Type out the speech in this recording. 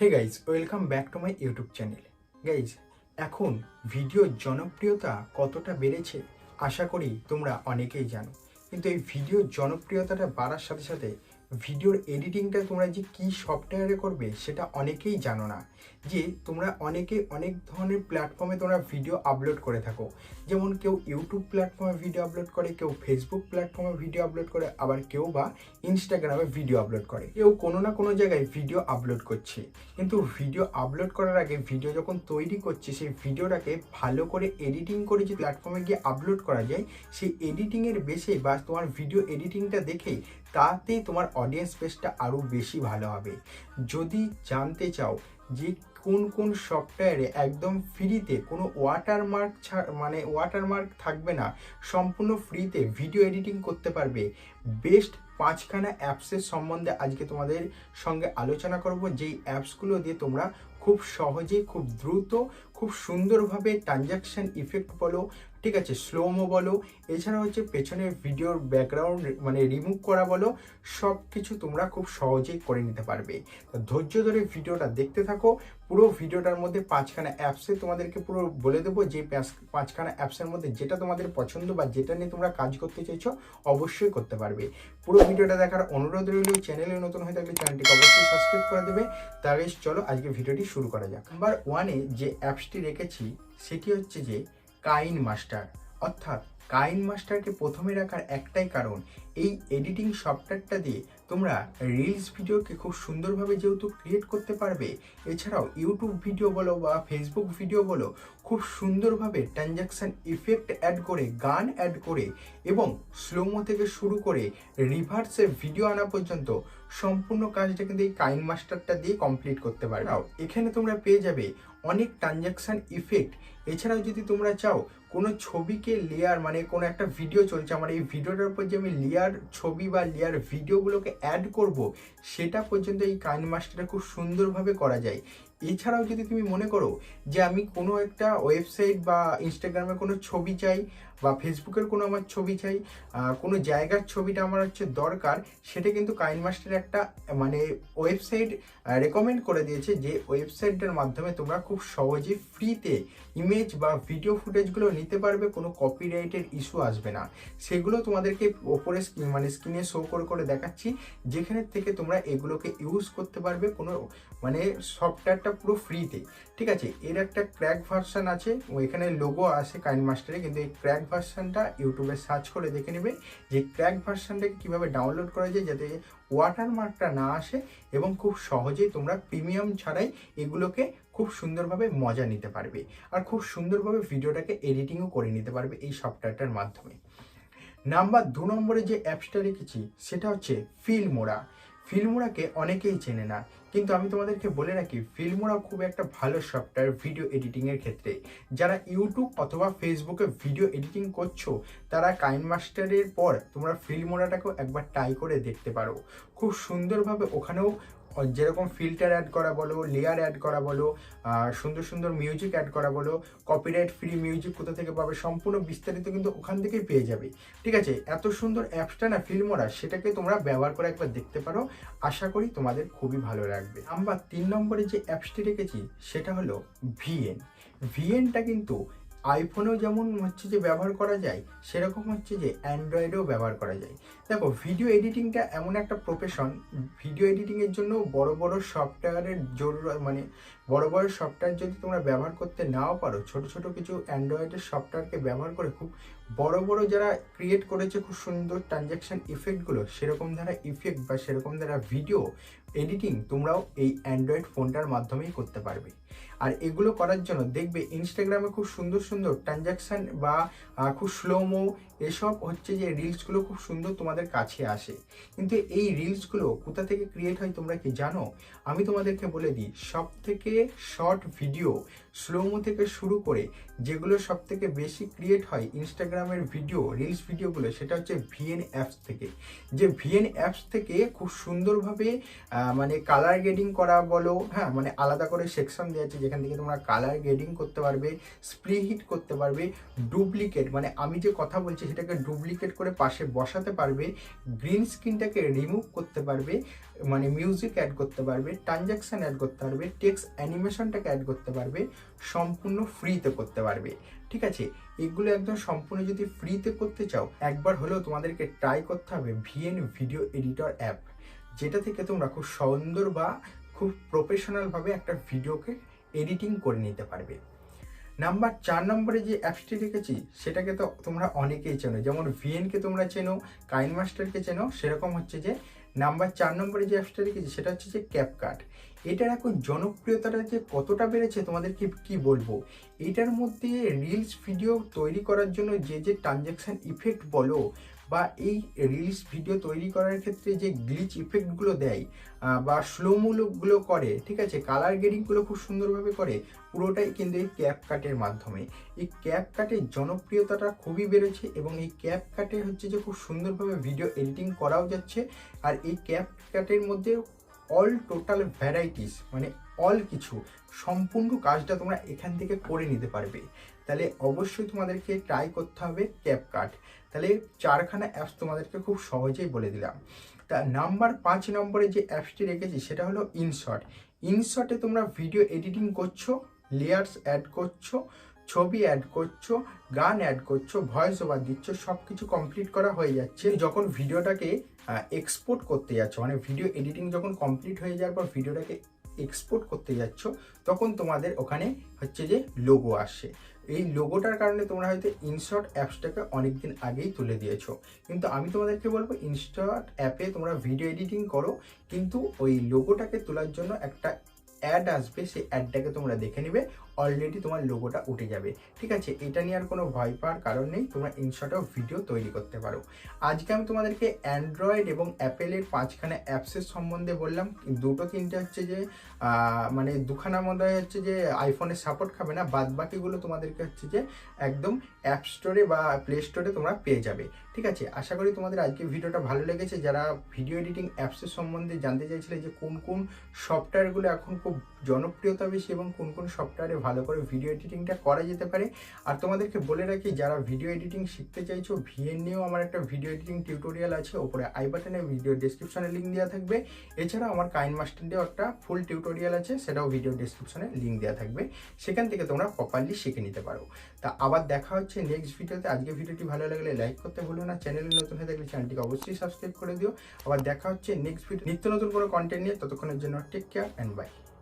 Hey guys welcome back to my YouTube channel guys এখন ভিডিওর জনপ্রিয়তা কতটা বেড়েছে, আশা করি তোমরা অনেকেই জানো। কিন্তু এই ভিডিওর জনপ্রিয়তাটা বাড়ার সাথে সাথে ভিডিওর এডিটিংটা তোমরা যে কী সফটওয়্যারে করবে, সেটা অনেকেই জানো না। যে তোমরা অনেকে অনেক ধরনের প্ল্যাটফর্মে তোমরা ভিডিও আপলোড করে থাকো। যেমন কেউ ইউটিউব প্ল্যাটফর্মে ভিডিও আপলোড করে, কেউ ফেসবুক প্ল্যাটফর্মে ভিডিও আপলোড করে, আবার কেউ বা ইনস্টাগ্রামে ভিডিও আপলোড করে। কেউ কোনো না কোনো জায়গায় ভিডিও আপলোড করছে। কিন্তু ভিডিও আপলোড করার আগে ভিডিও যখন তৈরি করছে, সেই ভিডিওটাকে ভালো করে এডিটিং করে যে প্ল্যাটফর্মে গিয়ে আপলোড করা যায়, সেই এডিটিংয়ের বেসে বা তোমার ভিডিও এডিটিংটা দেখেই তাতেই তোমার অডিয়েন্স বেসটা আরও বেশি ভালো হবে। যদি জানতে চাও যে কোন কোন সফটওয়্যারে একদম ফ্রিতে কোনো ওয়াটারমার্ক ছাড় মানে ওয়াটারমার্ক থাকবে না, সম্পূর্ণ ফ্রিতে ভিডিও এডিটিং করতে পারবে বেস্ট পাঁচখানা অ্যাপসের সম্বন্ধে আজকে তোমাদের সঙ্গে আলোচনা করব। যেই অ্যাপসগুলো দিয়ে তোমরা খুব সহজে, খুব দ্রুত, খুব সুন্দরভাবে ট্রানজাকশন ইফেক্ট বলো, ঠিক আছে স্লোমো বলো এছাড়া হচ্ছে পেছনের ভিডিওর ব্যাকগ্রাউন্ড মানে রিমুভ করা বলো সব কিছু তোমরা খুব সহজেই করে নিতে পারবে। ধৈর্য ধরে ভিডিওটা দেখতে থাকো, পুরো ভিডিওটার মধ্যে পাঁচখানা অ্যাপসে তোমাদেরকে পুরো বলে দেবো, যে পাঁচ- পাঁচখানা অ্যাপসের মধ্যে যেটা তোমাদের পছন্দ বা যেটা নিয়ে তোমরা কাজ করতে চাইছো, অবশ্যই করতে পারবে। পুরো ভিডিওটা দেখার অনুরোধ রইল, চ্যানেলে নতুন হয়ে থাকলে চ্যানেলটিকে অবশ্যই সাবস্ক্রাইব করে দেবে। তাহলে চলো আজকে ভিডিওটি করা যাক। নাম্বার ওয়ানে যে অ্যাপসটি রেখেছি, সেটি হচ্ছে যে কাইন মাস্টার অর্থাৎ কাইন মাস্টারকে প্রথমে রাখার একটাই কারণ, এই এডিটিং সফটওয়্যারটা দিয়ে তোমরা রিলস ভিডিওকে খুব সুন্দরভাবে যেহেতু ক্রিয়েট করতে পারবে, এছাড়াও ইউটিউব ভিডিও বলো বা ফেসবুক ভিডিও বলো, খুব সুন্দরভাবে ট্রানজাকশন ইফেক্ট অ্যাড করে, গান অ্যাড করে এবং স্লোমো থেকে শুরু করে রিভার্সে ভিডিও আনা পর্যন্ত সম্পূর্ণ কাজটা কিন্তু এই কাইন মাস্টারটা দিয়ে কমপ্লিট করতে পারবে। এখানে তোমরা পেয়ে যাবে অনেক ট্রানজাকশন ইফেক্ট এছাড়াও যদি তোমরা চাও কোনো ছবিকে লেয়ার মানে কোনো একটা ভিডিও চলছে, আমার এই ভিডিওটার উপর যে আমি লেয়ার ছবি বা লেয়ার ভিডিওগুলোকে অ্যাড করব, সেটা পর্যন্ত এই কাইন মাস্টারটা খুব সুন্দরভাবে করা যায়। এছাড়াও যদি তুমি মনে করো যে আমি কোনো একটা ওয়েবসাইট বা ইনস্টাগ্রামে কোনো ছবি চাই বা ফেসবুকের কোনো আমার ছবি চাই কোনো জায়গার ছবিটা আমার হচ্ছে দরকার, সেটা কিন্তু কাইন মাস্টার একটা মানে ওয়েবসাইট রেকমেন্ড করে দিয়েছে যে ওয়েবসাইটটার মাধ্যমে তোমরা খুব সহজে ফ্রিতে ইমেজ বা ভিডিও ফুটেজগুলো নিতে পারবে, কোনো কপিরাইটের ইস্যু আসবে না। সেগুলো তোমাদেরকে ওপরে মানে স্ক্রিনে শো করে করে দেখাচ্ছি, যেখানে থেকে তোমরা এগুলোকে ইউজ করতে পারবে, কোনো মানে সফটওয়্যারটা পুরো ফ্রিতে ঠিক আছে? এর একটা ক্র্যাক ভার্সন আছে এখানে লোগো আছে কাইন মাস্টারে কিন্তু এই ক্র্যাক ভার্সানটা ইউটিউবে সার্চ করে দেখে নেবে যে ক্র্যাক ভার্সনটাকে কীভাবে ডাউনলোড করা যায় যাতে ওয়াটারমার্কটা না আসে এবং খুব সহজেই তোমরা প্রিমিয়াম ছাড়াই এগুলোকে খুব সুন্দরভাবে মজা নিতে পারবে আর খুব সুন্দরভাবে ভিডিওটাকে এডিটিংও করে নিতে পারবে এই সফটওয়্যারটার মাধ্যমে। নাম্বার দু নম্বরে যে অ্যাপসটা রেখেছি, সেটা হচ্ছে ফিল্মোরা ফিল্মোরাকে অনেকেই চেনে না। কিন্তু আমি তোমাদেরকে বলে রাখি ফিল্মোরা খুব একটা ভালো সফটওয়্যার ভিডিও এডিটিংয়ের ক্ষেত্রে। যারা ইউটিউব অথবা ফেসবুকে ভিডিও এডিটিং করছ, তারা কাইন মাস্টারের পর তোমরা ফিল্মোরাটাকেও একবার ট্রাই করে দেখতে পারো। খুব সুন্দরভাবে ওখানেও যেরকম ফিল্টার অ্যাড করা বলো লেয়ার অ্যাড করা বলো সুন্দর সুন্দর মিউজিক অ্যাড করা বলো কপিরাইট ফ্রি মিউজিক কোথা থেকে পাবে সম্পূর্ণ বিস্তারিত কিন্তু ওখান থেকেই পেয়ে যাবে। ঠিক আছে? এত সুন্দর অ্যাপসটা না ফিল্মোরা সেটাকে তোমরা ব্যবহার করে একবার দেখতে পারো। আশা করি তোমাদের খুবই ভালো লাগবে। আমরা তিন নম্বরে যে অ্যাপসটি রেখেছি, সেটা হলো ভিএন ভিএনটা কিন্তু আইফোনেও যেমন হচ্ছে যে ব্যবহার করা যায়, সেরকম হচ্ছে যে অ্যান্ড্রয়েডেও ব্যবহার করা যায়। দেখো ভিডিও এডিটিংটা এমন একটা প্রফেশন ভিডিও এডিটিংয়ের জন্য বড় বড় সফটওয়্যারের জরুর মানে বড় বড় সফটওয়্যার যদি তোমরা ব্যবহার করতে নাও পারো, ছোট ছোট কিছু অ্যান্ড্রয়েডের সফটওয়্যারকে ব্যবহার করে খুব বড় বড় যারা ক্রিয়েট করেছে খুব সুন্দর ট্রানজ্যাকশান ইফেক্টগুলো সেরকম ধারা ইফেক্ট বা সেরকম ধারা ভিডিও এডিটিং তোমরাও এই অ্যান্ড্রয়েড ফোনটার মাধ্যমেই করতে পারবে। আর এগুলো করার জন্য দেখবে ইনস্টাগ্রামে খুব সুন্দর সুন্দর ট্রানজ্যাকশান বা খুব স্লোমো এসব হচ্ছে যে রিলসগুলো খুব সুন্দর তোমাদের কাছে আসে। কিন্তু এই রিলসগুলো কোথা থেকে ক্রিয়েট হয় তোমরা কি জানো? আমি তোমাদেরকে বলে দিই সব থেকে শর্ট ভিডিও স্লোমো থেকে শুরু করে যেগুলো সব থেকে বেশি ক্রিয়েট হয় ইনস্টাগ্রামের ভিডিও রিলস ভিডিওগুলো সেটা হচ্ছে ভিএন অ্যাপস থেকে। যে ভিএন অ্যাপস থেকে খুব সুন্দরভাবে মানে কালার গ্রেডিং করা বলো হ্যাঁ মানে আলাদা করে সেকশন দেওয়া আছে যেখান থেকে তোমরা কালার গ্রেডিং করতে পারবে স্প্রে হিট করতে পারবে ডুপ্লিকেট মানে আমি যে কথা বলছি সেটাকে ডুপ্লিকেট করে পাশে বসাতে পারবে গ্রিন স্ক্রিনটাকে রিমুভ করতে পারবে মানে মিউজিক অ্যাড করতে পারবে ট্রানজ্যাকশন অ্যাড করতে পারবে টেক্সট অ্যানিমেশনটাকে অ্যাড করতে পারবে, সম্পূর্ণ ফ্রিতে করতে পারবে। ঠিক আছে? এগুলো একদম সম্পূর্ণ যদি ফ্রিতে করতে চাও, একবার হলেও তোমাদেরকে ট্রাই করতে হবে ভিএন ভিডিও এডিটর অ্যাপ যেটা থেকে তোমরা খুব সুন্দর বা খুব প্রফেশনালভাবে একটা ভিডিওকে এডিটিং করে নিতে পারবে। নাম্বার চার নম্বরে যে অ্যাপসটি রেখেছি, সেটাকে তো তোমরা অনেকেই চেনো। যেমন ভিএনকে তোমরা চেনো কাইন মাস্টারকে চেনো, সেরকম হচ্ছে যে নাম্বার চার নম্বরে যে অ্যাপসটা রেখেছি, সেটা হচ্ছে যে ক্যাপকাট এটার এখন জনপ্রিয়তাটা যে কতটা বেড়েছে তোমাদেরকে কি বলব? এটার মধ্যে রিলস ভিডিও তৈরি করার জন্য যে যে ট্রানজ্যাকশন ইফেক্ট বলো বা এই রিলস ভিডিও তৈরি করার ক্ষেত্রে যে গ্লিচ ইফেক্টগুলো দেয় বা স্লোমুলোগুলো করে, ঠিক আছে? কালার গ্রেডিংগুলো খুব সুন্দরভাবে করে, পুরোটাই কিন্তু এই ক্যাপ কাটের মাধ্যমে। এই ক্যাপ কাটের জনপ্রিয়তাটা খুবই বেড়েছে এবং এই ক্যাপ কাটে হচ্ছে যে খুব সুন্দরভাবে ভিডিও এডিটিং করাও যাচ্ছে। আর এই ক্যাপ কাটের মধ্যে অল টোটাল ভ্যারাইটিস মানে অল কিছু, সম্পূর্ণ কাজটা তোমরা এখান থেকে করে নিতে পারবে। তাহলে অবশ্যই তোমাদেরকে ট্রাই করতে হবে ক্যাপ কাট তাহলে চারখানা অ্যাপস তোমাদেরকে খুব সহজেই বলে দিলাম। তা নাম্বার পাঁচ নম্বরে যে অ্যাপসটি রেখেছি, সেটা হলো ইনশট ইনশটে তোমরা ভিডিও এডিটিং করছ লেয়ার্স অ্যাড করছ ছবি অ্যাড করছ, গান অ্যাড করছ ভয়েস ওভার দিচ্ছ সব কিছু কমপ্লিট করা হয়ে যাচ্ছে। যখন ভিডিওটাকে এক্সপোর্ট করতে যাচ্ছ মানে ভিডিও এডিটিং যখন কমপ্লিট হয়ে যাওয়ার পর ভিডিওটাকে এক্সপোর্ট করতে যাচ্ছ, তখন তোমাদের ওখানে হচ্ছে যে লোগো আসে। এই লোগোটার কারণে তোমরা হয়তো ইনশট অ্যাপসটাকে অনেক দিন আগেই তুলে দিয়েছ। কিন্তু আমি তোমাদেরকে বলব ইনশট অ্যাপে তোমরা ভিডিও এডিটিং করো, কিন্তু ওই লোগোটাকে তোলার জন্য একটা অ্যাড আসবে, সেই অ্যাডটাকে তোমরা দেখে নিবে অলরেডি তোমার লোগোটা উঠে যাবে। ঠিক আছে? এটা নিয়ে আর কোনো ভয় পাওয়ার কারণ নেই, তোমরা ইনশটেও ভিডিও তৈরি করতে পারো। আজকে আমি তোমাদেরকে অ্যান্ড্রয়েড এবং অ্যাপেলের পাঁচখানা অ্যাপসের সম্বন্ধে বললাম, দুটো তিনটে হচ্ছে যে মানে দুখানা মধ্যে হচ্ছে যে আইফোনের সাপোর্ট খাবে না বাদ বাকিগুলো তোমাদেরকে হচ্ছে যে একদম অ্যাপ স্টোরে বা প্লে স্টোরে তোমরা পেয়ে যাবে। ঠিক আছে, আশা করি তোমাদের আজকে ভিডিওটা ভালো লেগেছে। যারা ভিডিও এডিটিং অ্যাপসের সম্বন্ধে জানতে চাইছিলে যে কোন কোন সফটওয়্যারগুলো এখন খুব জনপ্রিয়তা বেশি এবং কোন কোন সফটওয়্যারে ভালো করে ভিডিও এডিটিংটা করা যেতে পারে। আর তোমাদেরকে বলে রাখি, যারা ভিডিও এডিটিং শিখতে চাইছো, ভিএন নিয়েও আমার একটা ভিডিও এডিটিং টিউটোরিয়াল আছে। ওপরে আই বাটনে ভিডিও ডিসক্রিপশনে লিঙ্ক দেওয়া থাকবে। এছাড়াও আমার কাইন মাস্টারেও একটা ফুল টিউটোরিয়াল আছে, সেটাও ভিডিও ডিসক্রিপশনে লিঙ্ক দেওয়া থাকবে। সেখান থেকে তোমরা প্রপারলি শিখে নিতে পারো। তা আবার দেখা হচ্ছে নেক্সট ভিডিওতে আজকে ভিডিওটি ভালো লাগলে লাইক করতে ভুলো না। চ্যানেলে নতুন হয়ে থাকলে চ্যানেলটিকে অবশ্যই সাবস্ক্রাইব করে দিও। আবার দেখা হচ্ছে নেক্সট ভিডিও নিত্য নতুন কোনো কন্টেন্ট নিয়ে। ততক্ষণের জন্য টেক কেয়ার অ্যান্ড বাই